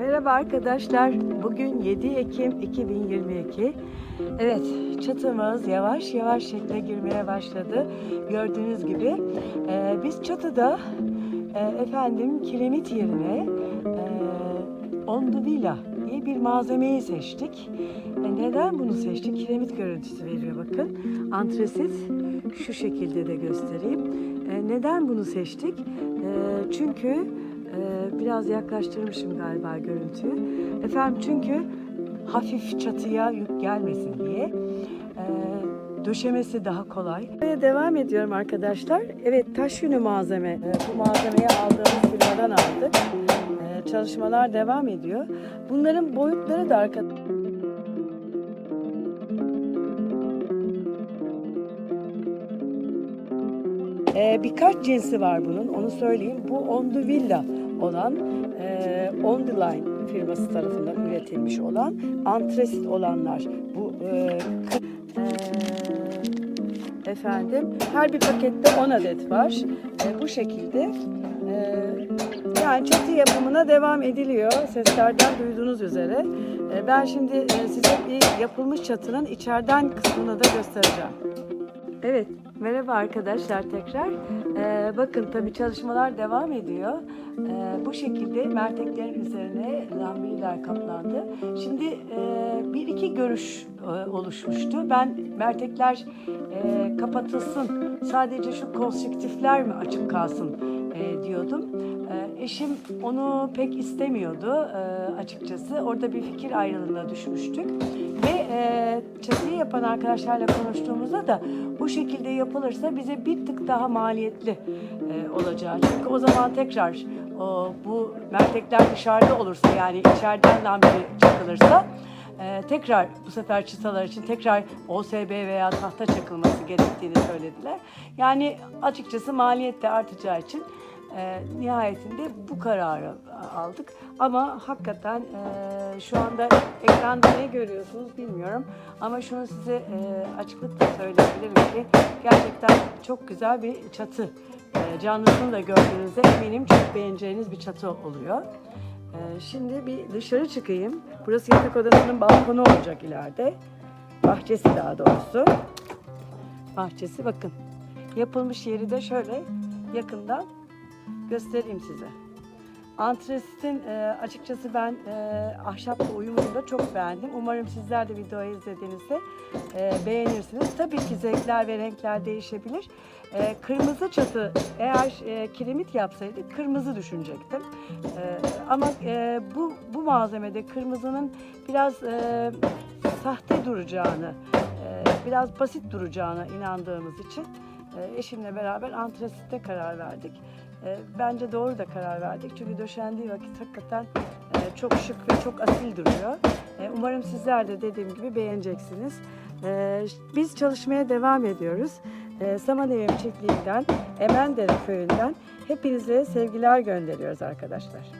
Merhaba arkadaşlar. Bugün 7 Ekim 2022. Evet, çatımız yavaş yavaş şekle girmeye başladı. Gördüğünüz gibi e, biz çatıda e, efendim kiremit yerine e, onduvilla diye bir malzemeyi seçtik. E, neden bunu seçtik? Kiremit görüntüsü veriyor bakın. Antresit şu şekilde de göstereyim. E, neden bunu seçtik? E, çünkü biraz yaklaştırmışım galiba görüntüyü. Efendim çünkü hafif çatıya yük gelmesin diye. E, döşemesi daha kolay. Devam ediyorum arkadaşlar. Evet taş yünü malzeme. E, bu malzemeyi aldığımız firmadan aldık. Çalışmalar devam ediyor. Bunların boyutları da arkadaşlar. Ee, birkaç cinsi var bunun, onu söyleyeyim. Bu On the Villa olan, e, On the Line firması tarafından üretilmiş olan, antresit olanlar. Bu e, e, efendim, her bir pakette 10 adet var. E, bu şekilde e, yani çatı yapımına devam ediliyor. Seslerden duyduğunuz üzere. E, ben şimdi e, size bir yapılmış çatının içeriden kısmını da göstereceğim. Evet, merhaba arkadaşlar tekrar. Ee, bakın tabii çalışmalar devam ediyor. Ee, bu şekilde merteklerin üzerine lambriler kaplandı. Şimdi e, bir iki görüş e, oluşmuştu. Ben mertekler e, kapatılsın, sadece şu konstrüktifler mi açık kalsın e, diyordum. E, eşim onu pek istemiyordu e, açıkçası. Orada bir fikir ayrılığına düşmüştük. Ve e, çatıyı yapan arkadaşlarla konuştuğumuzda da bu şekilde yapılırsa bize bir tık daha maliyetli e, olacağı. Çünkü o zaman tekrar o, bu mertekler dışarıda olursa yani içeriden lambiri çakılırsa e, tekrar bu sefer çıtalar için tekrar OSB veya tahta çakılması gerektiğini söylediler. Yani açıkçası maliyet de artacağı için e, nihayetinde bu kararı aldık. Ama hakikaten e, şu anda ekranda ne görüyorsunuz bilmiyorum. Ama şunu size e, açıklıkla söyleyebilirim ki gerçekten çok güzel bir çatı. E, canlısını da gördüğünüzde eminim çok beğeneceğiniz bir çatı oluyor. E, şimdi bir dışarı çıkayım. Burası yatak odasının balkonu olacak ileride. Bahçesi daha doğrusu. Bahçesi bakın. Yapılmış yeri de şöyle yakından göstereyim size. Antresitin e, açıkçası ben e, ahşapla uyumunu da çok beğendim. Umarım sizler de videoyu izlediğinizde e, beğenirsiniz. Tabii ki zevkler ve renkler değişebilir. E, kırmızı çatı eğer e, kiremit yapsaydık kırmızı düşünecektim. E, ama e, bu bu malzemede kırmızının biraz e, sahte duracağını, e, biraz basit duracağına inandığımız için eşimle beraber antresitte karar verdik. E, Bence doğru da karar verdik. Çünkü döşendiği vakit hakikaten e, çok şık ve çok asil duruyor. E, Umarım sizler de dediğim gibi beğeneceksiniz. Biz çalışmaya devam ediyoruz. E, Samanevim Çiftliği'nden, Emendere Köyü'nden hepinize sevgiler gönderiyoruz arkadaşlar.